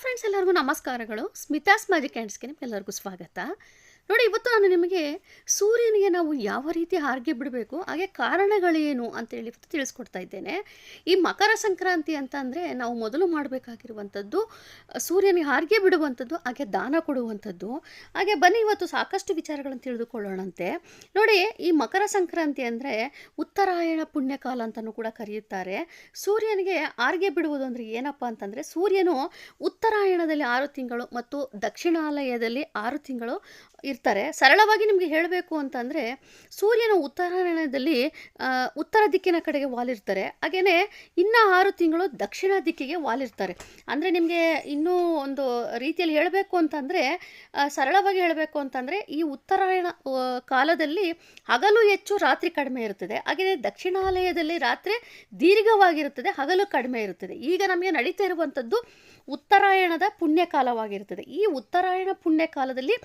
Friends ಎಲ್ಲರಿಗೂ ನಮಸ್ಕಾರಗಳು. Smitha's magic skin ನಿಮ್ಗೆಲ್ಲರಿಗೂ ಸ್ವಾಗತ. ನೋಡಿ, ಇವತ್ತು ನಾನು ನಿಮಗೆ ಸೂರ್ಯನಿಗೆ ನಾವು ಯಾವ ರೀತಿ ಹಾರಿಗೆ ಬಿಡಬೇಕು, ಹಾಗೆ ಕಾರಣಗಳೇನು ಅಂತೇಳಿ ಇವತ್ತು ತಿಳಿಸ್ಕೊಡ್ತಾ ಇದ್ದೇನೆ. ಈ ಮಕರ ಸಂಕ್ರಾಂತಿ ಅಂತ ಅಂದರೆ ನಾವು ಮೊದಲು ಮಾಡಬೇಕಾಗಿರುವಂಥದ್ದು, ಸೂರ್ಯನಿಗೆ ಹಾರಿಗೆ ಬಿಡುವಂಥದ್ದು, ಹಾಗೆ ದಾನ ಕೊಡುವಂಥದ್ದು. ಹಾಗೆ ಬನ್ನಿ, ಇವತ್ತು ಸಾಕಷ್ಟು ವಿಚಾರಗಳನ್ನು ತಿಳಿದುಕೊಳ್ಳೋಣಂತೆ. ನೋಡಿ, ಈ ಮಕರ ಸಂಕ್ರಾಂತಿ ಅಂದರೆ ಉತ್ತರಾಯಣ ಪುಣ್ಯಕಾಲ ಅಂತಲೂ ಕೂಡ ಕರೆಯುತ್ತಾರೆ. ಸೂರ್ಯನಿಗೆ ಹಾರಿಗೆ ಬಿಡುವುದು ಅಂದರೆ ಏನಪ್ಪ ಅಂತಂದರೆ, ಸೂರ್ಯನು ಉತ್ತರಾಯಣದಲ್ಲಿ ಆರು ತಿಂಗಳು ಮತ್ತು ದಕ್ಷಿಣಾಲಯದಲ್ಲಿ ಆರು ತಿಂಗಳು ಇರ್ತಾರೆ. ಸರಳವಾಗಿ ನಿಮಗೆ ಹೇಳಬೇಕು ಅಂತಂದರೆ, ಸೂರ್ಯನ ಉತ್ತರಾಯಣದಲ್ಲಿ ಉತ್ತರ ದಿಕ್ಕಿನ ಕಡೆಗೆ ವಾಲಿರ್ತಾರೆ ಹಾಗೆಯೇ ಇನ್ನು ಆರು ತಿಂಗಳು ದಕ್ಷಿಣ ದಿಕ್ಕಿಗೆ ವಾಲಿರ್ತಾರೆ ಅಂದರೆ ನಿಮಗೆ ಇನ್ನೂ ಒಂದು ರೀತಿಯಲ್ಲಿ ಹೇಳಬೇಕು ಅಂತಂದರೆ ಸರಳವಾಗಿ ಹೇಳಬೇಕು ಅಂತಂದರೆ, ಈ ಉತ್ತರಾಯಣ ಕಾಲದಲ್ಲಿ ಹಗಲು ಹೆಚ್ಚು ರಾತ್ರಿ ಕಡಿಮೆ ಇರುತ್ತದೆ. ಹಾಗೆಯೇ ದಕ್ಷಿಣಾಲಯದಲ್ಲಿ ರಾತ್ರಿ ದೀರ್ಘವಾಗಿರುತ್ತದೆ, ಹಗಲು ಕಡಿಮೆ ಇರುತ್ತದೆ. ಈಗ ನಮಗೆ ನಡೀತಾ ಇರುವಂಥದ್ದು ಉತ್ತರಾಯಣದ ಪುಣ್ಯಕಾಲವಾಗಿರುತ್ತದೆ. ಈ ಉತ್ತರಾಯಣ ಪುಣ್ಯಕಾಲದಲ್ಲಿ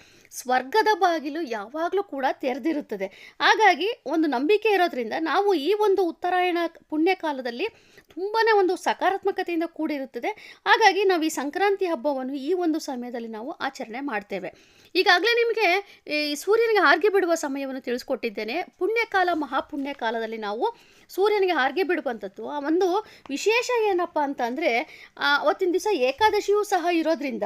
ಸ್ವರ್ಗದ ಬಾಗಿಲು ಯಾವಾಗಲೂ ಕೂಡ ತೆರೆದಿರುತ್ತದೆ. ಹಾಗಾಗಿ ಒಂದು ನಂಬಿಕೆ ಇರೋದ್ರಿಂದ ನಾವು ಈ ಒಂದು ಉತ್ತರಾಯಣ ಪುಣ್ಯಕಾಲದಲ್ಲಿ ತುಂಬಾ ಒಂದು ಸಕಾರಾತ್ಮಕತೆಯಿಂದ ಕೂಡಿರುತ್ತದೆ. ಹಾಗಾಗಿ ನಾವು ಈ ಸಂಕ್ರಾಂತಿ ಹಬ್ಬವನ್ನು ಈ ಒಂದು ಸಮಯದಲ್ಲಿ ನಾವು ಆಚರಣೆ ಮಾಡ್ತೇವೆ. ಈಗಾಗಲೇ ನಿಮಗೆ ಈ ಸೂರ್ಯನಿಗೆ ಹಾರ್ಗೆ ಬಿಡುವ ಸಮಯವನ್ನು ತಿಳಿಸ್ಕೊಟ್ಟಿದ್ದೇನೆ. ಪುಣ್ಯಕಾಲ ಮಹಾಪುಣ್ಯಕಾಲದಲ್ಲಿ ನಾವು ಸೂರ್ಯನಿಗೆ ಹಾರ್ಗೆ ಬಿಡುವಂಥದ್ದು. ಆ ಒಂದು ವಿಶೇಷ ಏನಪ್ಪ ಅಂತಂದರೆ ಅವತ್ತಿನ ದಿವಸ ಏಕಾದಶಿಯೂ ಸಹ ಇರೋದ್ರಿಂದ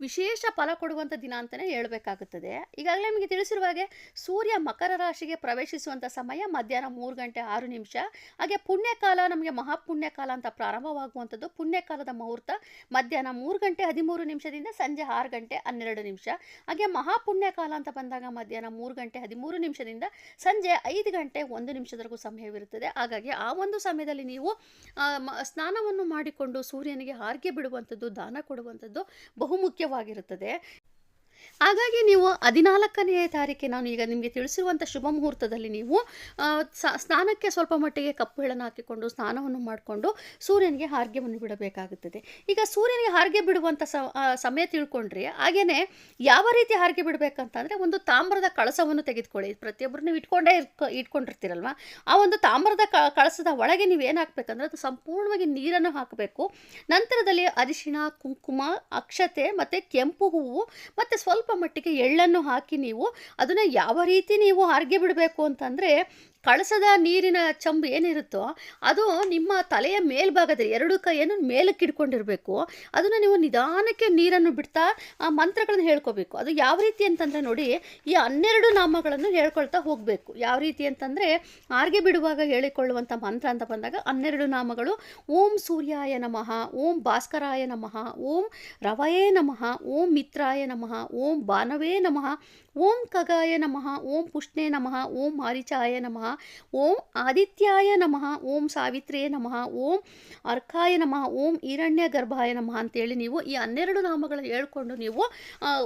ವಿಶೇಷ ಫಲ ಕೊಡುವಂಥ ದಿನ ಅಂತಲೇ ಹೇಳಬೇಕಾಗುತ್ತದೆ. ಈಗಾಗಲೇ ನಿಮಗೆ ತಿಳಿಸಿರುವ ಹಾಗೆ ಸೂರ್ಯ ಮಕರ ರಾಶಿಗೆ ಪ್ರವೇಶಿಸುವಂಥ ಸಮಯ ಮಧ್ಯಾಹ್ನ ಮೂರು ಗಂಟೆ ಆರು ನಿಮಿಷ. ಹಾಗೆ ಪುಣ್ಯಕಾಲ ನಮಗೆ ಮಹಾಪುಣ್ಯಕಾಲ ಅಂತ ಪ್ರಾರಂಭವಾಗುವಂಥದ್ದು. ಪುಣ್ಯಕಾಲದ ಮುಹೂರ್ತ ಮಧ್ಯಾಹ್ನ ಮೂರು ಗಂಟೆ ಹದಿಮೂರು ನಿಮಿಷದಿಂದ ಸಂಜೆ ಆರು ಗಂಟೆ ಹನ್ನೆರಡು ನಿಮಿಷ. ಹಾಗೆ ಮಹಾಪುಣ್ಯಕಾಲ ಅಂತ ಬಂದಾಗ ಮಧ್ಯಾಹ್ನ ಮೂರು ಗಂಟೆ ಹದಿಮೂರು ನಿಮಿಷದಿಂದ ಸಂಜೆ ಐದು ಗಂಟೆ ಒಂದು ನಿಮಿಷದವರೆಗೂ ಸಮಯವಿರುತ್ತದೆ. ಹಾಗಾಗಿ ಆ ಒಂದು ಸಮಯದಲ್ಲಿ ನೀವು ಸ್ನಾನವನ್ನು ಮಾಡಿಕೊಂಡು ಸೂರ್ಯನಿಗೆ ಹಾರ್ಗೆ ಬಿಡುವಂಥದ್ದು, ದಾನ ಕೊಡುವಂಥದ್ದು ಬಹುಮುಖ್ಯವಾಗಿರುತ್ತದೆ ಹಾಗಾಗಿ ನೀವು ಹದಿನಾಲ್ಕನೆಯ ತಾರೀಕಿಗೆ ನಾನು ಈಗ ನಿಮಗೆ ತಿಳಿಸಿರುವಂಥ ಶುಭ ಮುಹೂರ್ತದಲ್ಲಿ ನೀವು ಸ್ನಾನಕ್ಕೆ ಸ್ವಲ್ಪ ಮಟ್ಟಿಗೆ ಕಪ್ಪು ಎಳ್ಳನ್ನು ಹಾಕಿಕೊಂಡು ಸ್ನಾನವನ್ನು ಮಾಡಿಕೊಂಡು ಸೂರ್ಯನಿಗೆ ಹಾರ್ಗೆವನ್ನು ಬಿಡಬೇಕಾಗುತ್ತದೆ. ಈಗ ಸೂರ್ಯನಿಗೆ ಹಾರ್ಗೆ ಬಿಡುವಂಥ ಸಮಯ ತಿಳ್ಕೊಂಡ್ರೆ ಹಾಗೆಯೇ ಯಾವ ರೀತಿ ಹಾರ್ಗೆ ಬಿಡಬೇಕಂತಂದರೆ ಒಂದು ತಾಮ್ರದ ಕಳಸವನ್ನು ತೆಗೆದುಕೊಳ್ಳಿ. ಪ್ರತಿಯೊಬ್ಬರು ನೀವು ಇಟ್ಕೊಂಡೇ ಇಟ್ಕೊ ಇಟ್ಕೊಂಡಿರ್ತೀರಲ್ವ? ಆ ಒಂದು ತಾಮ್ರದ ಕಳಸದ ಒಳಗೆ ನೀವು ಏನು ಹಾಕ್ಬೇಕಂದ್ರೆ ಅದು ಸಂಪೂರ್ಣವಾಗಿ ನೀರನ್ನು ಹಾಕಬೇಕು. ನಂತರದಲ್ಲಿ ಅರಿಶಿಣ, ಕುಂಕುಮ, ಅಕ್ಷತೆ ಮತ್ತು ಕೆಂಪು ಹೂವು ಮತ್ತು ಸ್ವಲ್ಪ ಮಟ್ಟಿಗೆ ಎಳ್ಳನ್ನು ಹಾಕಿ ನೀವು ಅದನ್ನು ಯಾವ ರೀತಿ ನೀವು ಹಾರ್ಗೆ ಬಿಡಬೇಕು ಅಂತಂದರೆ ಕಳಸದ ನೀರಿನ ಚಂಬು ಏನಿರುತ್ತೋ ಅದು ನಿಮ್ಮ ತಲೆಯ ಮೇಲ್ಭಾಗದಲ್ಲಿ, ಎರಡು ಕೈಯನ್ನು ಮೇಲಕ್ಕೆ ಇಟ್ಕೊಂಡಿರಬೇಕು ಅದನ್ನು ನೀವು ನಿಧಾನಕ್ಕೆ ನೀರನ್ನು ಬಿಡ್ತಾ ಆ ಮಂತ್ರಗಳನ್ನು ಹೇಳ್ಕೋಬೇಕು. ಅದು ಯಾವ ರೀತಿ ಅಂತಂದರೆ ನೋಡಿ, ಈ ಹನ್ನೆರಡು ನಾಮಗಳನ್ನು ಹೇಳ್ಕೊಳ್ತಾ ಹೋಗಬೇಕು. ಯಾವ ರೀತಿ ಅಂತಂದರೆ, ಆರ್ಗೆ ಬಿಡುವಾಗ ಹೇಳಿಕೊಳ್ಳುವಂಥ ಮಂತ್ರ ಅಂತ ಬಂದಾಗ ಹನ್ನೆರಡು ನಾಮಗಳು, ಓಂ ಸೂರ್ಯಾಯ ನಮಃ, ಓಂ ಭಾಸ್ಕರಾಯ ನಮಃ, ಓಂ ರವಯೇ ನಮಃ, ಓಂ ಮಿತ್ರಾಯ ನಮಃ, ಓಂ ಬಾನವೇ ನಮಃ, ಓಂ ಕಗಾಯ ನಮಃ, ಓಂ ಪುಷ್ಣೇ ನಮಃ, ಓಂ ಮಾರಿಚಾಯ ನಮಃ ಓಂ ಆದಿತ್ಯಾಯ ನಮಃ, ಓಂ ಸಾವಿತ್ರಿಯೇ ನಮಃ, ಓಂ ಅರ್ಕಾಯ ನಮಃ, ಓಂ ಹಿರಣ್ಯ ಗರ್ಭಾಯ ನಮಃ ಅಂತೇಳಿ ನೀವು ಈ ಹನ್ನೆರಡು ನಾಮಗಳು ಹೇಳ್ಕೊಂಡು ನೀವು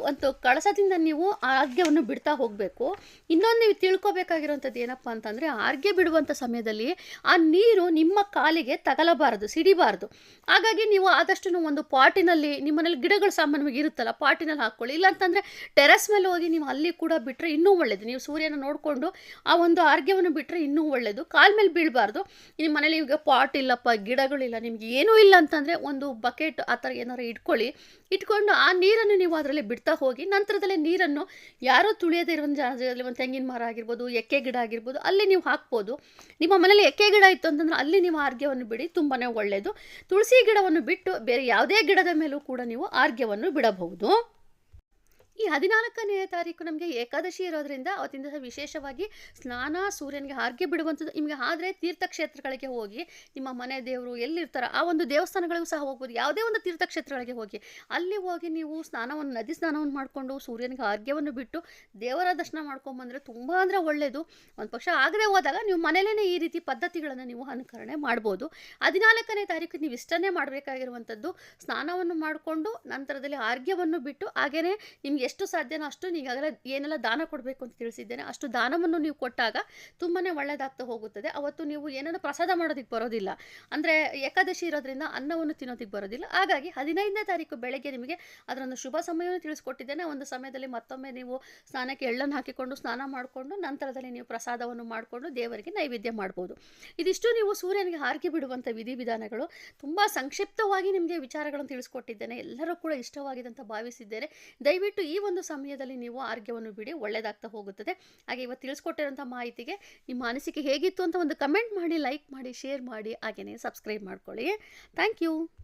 ಒಂದು ಕಳಸದಿಂದ ನೀವು ಆರ್ಗ್ಯವನ್ನು ಬಿಡ್ತಾ ಹೋಗಬೇಕು. ಇನ್ನೊಂದು ನೀವು ತಿಳ್ಕೊಬೇಕಾಗಿರುವಂಥದ್ದು ಏನಪ್ಪ ಅಂತಂದರೆ ಆರ್ಗೆ ಬಿಡುವಂಥ ಸಮಯದಲ್ಲಿ ಆ ನೀರು ನಿಮ್ಮ ಕಾಲಿಗೆ ತಗಲಬಾರದು, ಸಿಡಿಬಾರದು. ಹಾಗಾಗಿ ನೀವು ಆದಷ್ಟು ಒಂದು ಪಾಟಿನಲ್ಲಿ ನಿಮ್ಮನೇಲಿ ಗಿಡಗಳು ಸಾಮಾನ್ಯವಾಗಿ ಇರುತ್ತಲ್ಲ, ಪಾಟಿನಲ್ಲಿ ಹಾಕ್ಕೊಳ್ಳಿ. ಇಲ್ಲಾಂತಂದರೆ ಟೆರೆಸ್ ಮೇಲೆ ಹೋಗಿ ನೀವು ಅಲ್ಲಿ ಕೂಡ ಬಿಟ್ಟರೆ ಇನ್ನೂ ಒಳ್ಳೆಯದು ನೀವು ಸೂರ್ಯನ ನೋಡಿಕೊಂಡು ಆ ಒಂದು ಆರ್ಗ್ಯವನ್ನು ಬಿಟ್ಟರೆ ಇನ್ನೂ ಒಳ್ಳೆಯದು ಕಾಲ ಮೇಲೆ ಬೀಳಬಾರ್ದು. ನಿಮ್ಮ ಮನೇಲಿ ಈಗ ಪಾಟ್ ಇಲ್ಲಪ್ಪ, ಗಿಡಗಳಿಲ್ಲ, ನಿಮಗೆ ಏನೂ ಇಲ್ಲ ಅಂತಂದರೆ ಒಂದು ಬಕೆಟ್ ಆ ಥರ ಏನಾರು ಇಟ್ಕೊಳ್ಳಿ. ಇಟ್ಕೊಂಡು ಆ ನೀರನ್ನು ನೀವು ಅದರಲ್ಲಿ ಬಿಡ್ತಾ ಹೋಗಿ, ನಂತರದಲ್ಲೇ ನೀರನ್ನು ಯಾರೋ ತುಳಿಯದೇ ಇರುವ ಜಾಗದಲ್ಲಿ ಒಂದು ತೆಂಗಿನ ಮರ ಆಗಿರ್ಬೋದು, ಎಕ್ಕೆ ಗಿಡ ಆಗಿರ್ಬೋದು, ಅಲ್ಲಿ ನೀವು ಹಾಕ್ಬೋದು. ನಿಮ್ಮ ಮನೇಲಿ ಎಕ್ಕೆ ಗಿಡ ಇತ್ತು ಅಂತಂದ್ರೆ ಅಲ್ಲಿ ನೀವು ಆರ್ಗ್ಯವನ್ನು ಬಿಡಿ ತುಂಬಾ ಒಳ್ಳೆಯದು ತುಳಸಿ ಗಿಡವನ್ನು ಬಿಟ್ಟು ಬೇರೆ ಯಾವುದೇ ಗಿಡದ ಮೇಲೂ ಕೂಡ ನೀವು ಆರ್ಗ್ಯವನ್ನು ಬಿಡಬಹುದು. ಈ ಹದಿನಾಲ್ಕನೇ ತಾರೀಕು ನಮಗೆ ಏಕಾದಶಿ ಇರೋದ್ರಿಂದ ಅವತ್ತಿಂದ ವಿಶೇಷವಾಗಿ ಸ್ನಾನ ಸೂರ್ಯನಿಗೆ ಹಾರ್ಗೆ ಬಿಡುವಂಥದ್ದು. ನಿಮಗೆ ಆದರೆ ತೀರ್ಥಕ್ಷೇತ್ರಗಳಿಗೆ ಹೋಗಿ, ನಿಮ್ಮ ಮನೆ ದೇವರು ಎಲ್ಲಿರ್ತಾರೋ, ಆ ಒಂದು ದೇವಸ್ಥಾನಗಳಿಗೂ ಸಹ ಹೋಗ್ಬೋದು. ಯಾವುದೇ ಒಂದು ತೀರ್ಥಕ್ಷೇತ್ರಗಳಿಗೆ ಹೋಗಿ. ಅಲ್ಲಿ ಹೋಗಿ ನೀವು ಸ್ನಾನವನ್ನು, ನದಿ ಸ್ನಾನವನ್ನು ಮಾಡಿಕೊಂಡು ಸೂರ್ಯನಿಗೆ ಆರ್ಗ್ಯವನ್ನು ಬಿಟ್ಟು ದೇವರ ದರ್ಶನ ಮಾಡ್ಕೊಂಬಂದರೆ ತುಂಬ ಅಂದರೆ ಒಳ್ಳೆಯದು ಒಂದು ಪಕ್ಷ ಆಗದೆ ಹೋದಾಗ ನೀವು ಮನೇಲೇ ಈ ರೀತಿ ಪದ್ಧತಿಗಳನ್ನು ನೀವು ಅನುಕರಣೆ ಮಾಡ್ಬೋದು. ಹದಿನಾಲ್ಕನೇ ತಾರೀಕು ನೀವು ಇಷ್ಟನ್ನೇ ಮಾಡಬೇಕಾಗಿರುವಂಥದ್ದು, ಸ್ನಾನವನ್ನು ಮಾಡಿಕೊಂಡು ನಂತರದಲ್ಲಿ ಆರ್ಗ್ಯವನ್ನು ಬಿಟ್ಟು ಹಾಗೆಯೇ ನಿಮ್ಗೆ ಎಷ್ಟು ಸಾಧ್ಯನೋ ಅಷ್ಟು ಈಗಾಗಲೇ ಏನೆಲ್ಲ ದಾನ ಕೊಡಬೇಕು ಅಂತ ತಿಳಿಸಿದ್ದೇನೆ, ಅಷ್ಟು ದಾನವನ್ನು ನೀವು ಕೊಟ್ಟಾಗ ತುಂಬಾ ಒಳ್ಳೆಯದಾಗ್ತಾ ಹೋಗುತ್ತದೆ. ಅವತ್ತು ನೀವು ಏನೇನು ಪ್ರಸಾದ ಮಾಡೋದಕ್ಕೆ ಬರೋದಿಲ್ಲ. ಅಂದರೆ ಏಕಾದಶಿ ಇರೋದ್ರಿಂದ ಅನ್ನವನ್ನು ತಿನ್ನೋದಕ್ಕೆ ಬರೋದಿಲ್ಲ. ಹಾಗಾಗಿ ಹದಿನೈದನೇ ತಾರೀಕು ಬೆಳಗ್ಗೆ ನಿಮಗೆ ಅದರೊಂದು ಶುಭ ಸಮಯವನ್ನು ತಿಳಿಸ್ಕೊಟ್ಟಿದ್ದೇನೆ. ಒಂದು ಸಮಯದಲ್ಲಿ ಮತ್ತೊಮ್ಮೆ ನೀವು ಸ್ನಾನಕ್ಕೆ ಎಳ್ಳನ್ನು ಹಾಕಿಕೊಂಡು ಸ್ನಾನ ಮಾಡಿಕೊಂಡು ನಂತರದಲ್ಲಿ ನೀವು ಪ್ರಸಾದವನ್ನು ಮಾಡಿಕೊಂಡು ದೇವರಿಗೆ ನೈವೇದ್ಯ ಮಾಡ್ಬೋದು. ಇದಿಷ್ಟು ನೀವು ಸೂರ್ಯನಿಗೆ ಹಾರಿಕೆ ಬಿಡುವಂಥ ವಿಧಿವಿಧಾನಗಳು. ತುಂಬ ಸಂಕ್ಷಿಪ್ತವಾಗಿ ನಿಮಗೆ ವಿಚಾರಗಳನ್ನು ತಿಳಿಸ್ಕೊಟ್ಟಿದ್ದೇನೆ. ಎಲ್ಲರೂ ಕೂಡ ಇಷ್ಟವಾಗಿದೆ ಅಂತ ಭಾವಿಸಿದ್ದೇನೆ. ದಯವಿಟ್ಟು ಈ ಒಂದು ಸಮಯದಲ್ಲಿ ನೀವು ಆರೋಗ್ಯವನ್ನು ಬಿಡಿ ಒಳ್ಳೆಯದಾಗ್ತಾ ಹೋಗುತ್ತದೆ. ಹಾಗೆ ಇವತ್ತು ತಿಳಿಸ್ಕೊಟ್ಟಿರೋಂಥ ಮಾಹಿತಿಗೆ ನಿಮ್ಮ ಅನಿಸಿಕೆ ಹೇಗಿತ್ತು ಅಂತ ಒಂದು ಕಮೆಂಟ್ ಮಾಡಿ, ಲೈಕ್ ಮಾಡಿ, ಶೇರ್ ಮಾಡಿ, ಹಾಗೆಯೇ ಸಬ್ಸ್ಕ್ರೈಬ್ ಮಾಡ್ಕೊಳ್ಳಿ. Thank you.